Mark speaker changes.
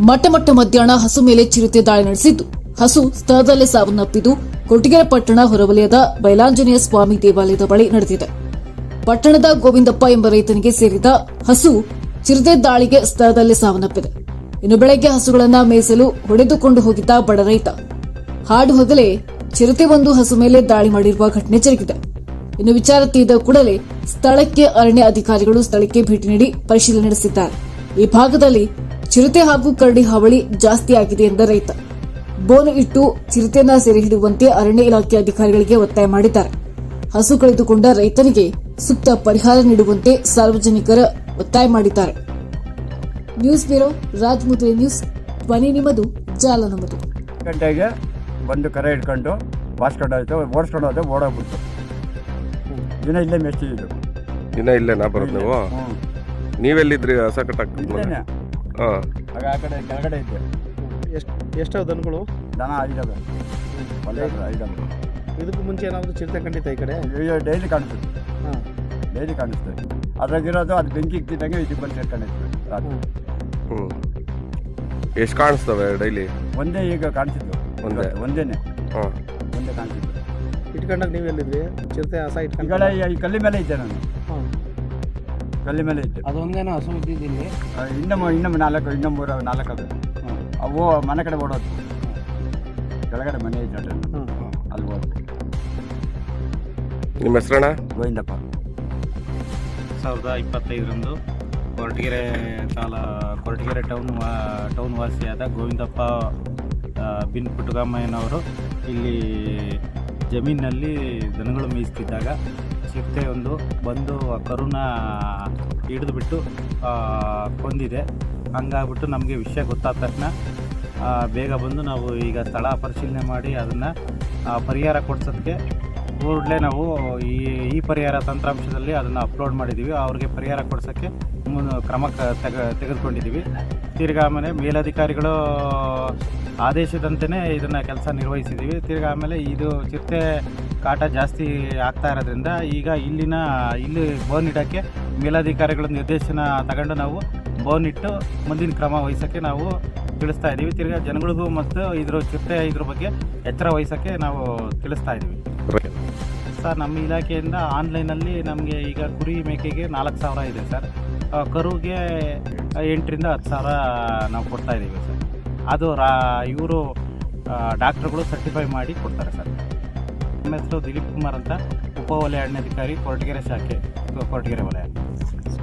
Speaker 1: ಮಟ್ಟ ಮಟ್ಟ ಮಧ್ಯಾಹ್ನ ಹಸು ಮೇಲೆ ಚಿರತೆ ದಾಳಿ ನಡೆಸಿದ್ದು. ಹಸು ಸ್ಥಳದಲ್ಲೇ ಸಾವನ್ನಪ್ಪಿದ್ದು. ಕೊಟ್ಟಿಗೆರೆ ಪಟ್ಟಣ ಹೊರವಲಯದ ಬೈಲಾಂಜನೇಯ ಸ್ವಾಮಿ ದೇವಾಲಯದ ಬಳಿ ನಡೆದಿದೆ. ಪಟ್ಟಣದ ಗೋವಿಂದಪ್ಪ ಎಂಬ ರೈತನಿಗೆ ಸೇರಿದ ಹಸು ಚಿರತೆ ದಾಳಿಗೆ ಸ್ಥಳದಲ್ಲೇ ಸಾವನ್ನಪ್ಪಿದೆ. ಇನ್ನು ಬೆಳಗ್ಗೆ ಹಸುಗಳನ್ನ ಮೇಯಿಸಲು ಹೊಡೆದುಕೊಂಡು ಹೋಗಿದ್ದ ಬಡ ರೈತ. ಹಾಡು ಹೊಗಲೇ ಚಿರತೆ ಒಂದು ಹಸು ಮೇಲೆ ದಾಳಿ ಮಾಡಿರುವ ಘಟನೆ ಜರುಗಿದೆ. ಇನ್ನು ವಿಚಾರ ತಿಳಿದ ಕೂಡಲೇ ಸ್ಥಳಕ್ಕೆ ಅರಣ್ಯ ಅಧಿಕಾರಿಗಳು ಸ್ಥಳಕ್ಕೆ ಭೇಟಿ ನೀಡಿ ಪರಿಶೀಲನೆ ನಡೆಸಿದ್ದಾರೆ. ಈ ಭಾಗದಲ್ಲಿ ಚಿರತೆ ಹಾಗೂ ಕರಡಿ ಹಾವಳಿ ಜಾಸ್ತಿ ಆಗಿದೆ ಎಂದ ರೈತ. ಬೋನು ಇಟ್ಟು ಚಿರತೆಯನ್ನ ಸೆರೆ ಹಿಡಿಯುವಂತೆ ಅರಣ್ಯ ಇಲಾಖೆ ಅಧಿಕಾರಿಗಳಿಗೆ ಒತ್ತಾಯ ಮಾಡಿದ್ದಾರೆ. ಹಸು ಕಳೆದುಕೊಂಡ ರೈತನಿಗೆ ಸೂಕ್ತ ಪರಿಹಾರ ನೀಡುವಂತೆ ಸಾರ್ವಜನಿಕರ ಒತ್ತಾಯ ಮಾಡಿದ್ದಾರೆ. News bureau Rajamudre news. ಧ್ವನಿ ನಿಮ್ಮದು ಜಾಲ ನಮ್ಮದು.
Speaker 2: ಗಂಟೆಗೆ ಬಂದು ಕರೆ ಹಿಡ್ಕೊಂಡು ಬಾಸ್ಕೊಂಡು ಹೋಯ್ತು ಓಡಿಸ್ಕೊಂಡು ಹೋದೆ ಓಡೋಗ್ಬಿಡ್ತು. ದಿನ ಇಲ್ಲೇ ಮೆಚ್ಚಿದ್ದು
Speaker 3: ದಿನ ಇಲ್ಲೇನಾ ಬರೋದು ನೀವು? ನೀವೆಲ್ಲಿದ್ರಿ? ಹಸ ಕಟ್ಟಕ್
Speaker 2: ಆಗ ಆ ಕಡೆ ಕೆಳಗಡೆ ಇದ್ದೆ.
Speaker 4: ಎಷ್ಟು ಎಷ್ಟಾವ ದನಗಳು?
Speaker 2: ದನ ಐದವೆ ಒಳ್ಳೆ ಐದವೆ
Speaker 4: ಇದಕ್ಕೂ ಮುಂಚೆ ಏನಾದರೂ ಚಿರತೆ ಕಂಡಿತ ಈ ಕಡೆ?
Speaker 2: ಡೈಲಿ ಕಾಣಿಸುತ್ತೆ
Speaker 4: ಹಾಂ.
Speaker 2: ಡೈಲಿ ಕಾಣಿಸ್ತದೆ ಅದ್ರಾಗಿರೋದು ಅದು ಬೆಂಕಿ ಇಕ್ತಿದ್ದಂಗೆ ಇದಕ್ಕೆ ಬಂದು ಸೇರ್ಕೊಂಡಿತ್ತು ರಾತ್ರಿ.
Speaker 3: ಹ್ಞೂ ಎಷ್ಟು ಕಾಣಿಸ್ತವೆ ಡೈಲಿ?
Speaker 2: ಒಂದೇ ಈಗ ಕಾಣಿಸಿದ್ದು
Speaker 3: ಒಂದೇ?
Speaker 2: ಒಂದೇ ಒಂದೇನೆ.
Speaker 3: ಹಾಂ.
Speaker 2: ಒಂದೇ ಕಾಣಿಸಿದ್ದು
Speaker 4: ಇಟ್ಕೊಂಡಾಗ ನೀವು ಎಲ್ಲಿದ್ರಿ? ಚಿರತೆ ಹಸ
Speaker 2: ಈ
Speaker 4: ಇಟ್ಕೊಂಡು
Speaker 2: ಈ ಕಲ್ಲಿ ಮೇಲೆ ಇದ್ದೆ ನಾನು.
Speaker 4: ಹಾಂ
Speaker 2: ಕಲ್ಲಿ ಮೇಲೆ ಇದ್ದೆ.
Speaker 4: ಅದೊಂದೇನೋ ಹಸು ಇದ್ದಿದ್ದಿಲ್ಲಿ
Speaker 2: ಆ, ಇನ್ನೊಮ್ಮೆ ಇನ್ನೊಮ್ಮೆ ನಾಲ್ಕು ಇನ್ನೊಮ್ಮೆ ಮೂರು ನಾಲ್ಕು ಅದು. ಅವು ಮನೆ ಕಡೆ ಓಡೋದು. ಕೆಳಗಡೆ ಮನೆ
Speaker 4: ಹಾಂ
Speaker 2: ಅಲ್ಲಿ ಹೋದ್
Speaker 3: ನಿಮ್ಮ ಹೆಸರಣ್ಣ?
Speaker 2: ಗೋವಿಂದಪ್ಪ.
Speaker 5: ಸಾವಿರದ ಇಪ್ಪತ್ತೈದರಂದು ಕೊರಟಗೆರೆ ತಾಲ ಕೊರಟಗೆರೆ ಟೌನ್ ವಾ ಟೌನ್ ವಾಸಿಯಾದ ಗೋವಿಂದಪ್ಪ ಬಿನ್ ಪುಟ್ಟಗಮ್ಮಯ್ಯನವರು ಇಲ್ಲಿ ಜಮೀನಿನಲ್ಲಿ ದನಗಳು ಮೇಯಿಸ್ತಿದ್ದಾಗ ಚಿರತೆ ಒಂದು ಬಂದು ಕರುನ ಹಿಡಿದುಬಿಟ್ಟು ಕೊಂದಿದೆ. ಹಂಗಾಗ್ಬಿಟ್ಟು ನಮಗೆ ವಿಷಯ ಗೊತ್ತಾದ ತಕ್ಷಣ ಬೇಗ ಬಂದು ನಾವು ಈಗ ಸ್ಥಳ ಪರಿಶೀಲನೆ ಮಾಡಿ ಅದನ್ನು ಪರಿಹಾರ ಕೊಡ್ಸೋದಕ್ಕೆ ಕೂಡಲೇ ನಾವು ಈ ಈ ಪರಿಹಾರ ತಂತ್ರಾಂಶದಲ್ಲಿ ಅದನ್ನು ಅಪ್ಲೋಡ್ ಮಾಡಿದ್ದೀವಿ ಅವ್ರಿಗೆ ಪರಿಹಾರ ಕೊಡ್ಸೋಕ್ಕೆ ಕ್ರಮ ತೆಗೆದುಕೊಂಡಿದ್ದೀವಿ ತಿರ್ಗಾ ಆಮೇಲೆ ಮೇಲಧಿಕಾರಿಗಳು ಆದೇಶದಂತೆಯೇ ಇದನ್ನು ಕೆಲಸ ನಿರ್ವಹಿಸಿದ್ದೀವಿ. ತಿರ್ಗಿ ಆಮೇಲೆ ಇದು ಚಿರತೆ ಕಾಟ ಜಾಸ್ತಿ ಆಗ್ತಾ ಇರೋದ್ರಿಂದ ಈಗ ಇಲ್ಲಿನ, ಇಲ್ಲಿ ಬೋನ್ ಇಡೋಕ್ಕೆ ಮೇಲಧಿಕಾರಿಗಳ ನಿರ್ದೇಶನ ತಗೊಂಡು ನಾವು ಬೋನ್ ಇಟ್ಟು ಮುಂದಿನ ಕ್ರಮ ವಹಿಸೋಕ್ಕೆ ನಾವು ತಿಳಿಸ್ತಾ ಇದ್ದೀವಿ. ತಿರ್ಗಿ ಜನಗಳಿಗೂ ಮತ್ತು ಇದ್ರ ಚಿರತೆ ಇದ್ರ ಬಗ್ಗೆ ಎಚ್ಚರ ವಹಿಸೋಕ್ಕೆ ನಾವು ತಿಳಿಸ್ತಾ ಇದ್ದೀವಿ. ಸರ್, ನಮ್ಮ ಇಲಾಖೆಯಿಂದ ಆನ್ಲೈನಲ್ಲಿ ನಮಗೆ ಈಗ ಕುರಿ ಮೇಕೆಗೆ ನಾಲ್ಕು ಸಾವಿರ ಇದೆ ಸರ್. ಕರುಗೆ ಎಂಟರಿಂದ ಹತ್ತು ಸಾವಿರ ನಾವು ಕೊಡ್ತಾ ಇದ್ದೀವಿ ಸರ್. ಅದು ರಾ, ಇವರು ಡಾಕ್ಟ್ರುಗಳು ಸರ್ಟಿಫೈ ಮಾಡಿ ಕೊಡ್ತಾರೆ ಸರ್. ನಮ್ಮ ಹೆಸರು ದಿಲೀಪ್ ಕುಮಾರ್ ಅಂತ ಉಪ ವಲಯ ಅರಣ್ಯಾಧಿಕಾರಿ ಕೊರಟಗೆರೆ ಶಾಖೆ, ಕೊರಟಗೆರೆ ವಲಯ.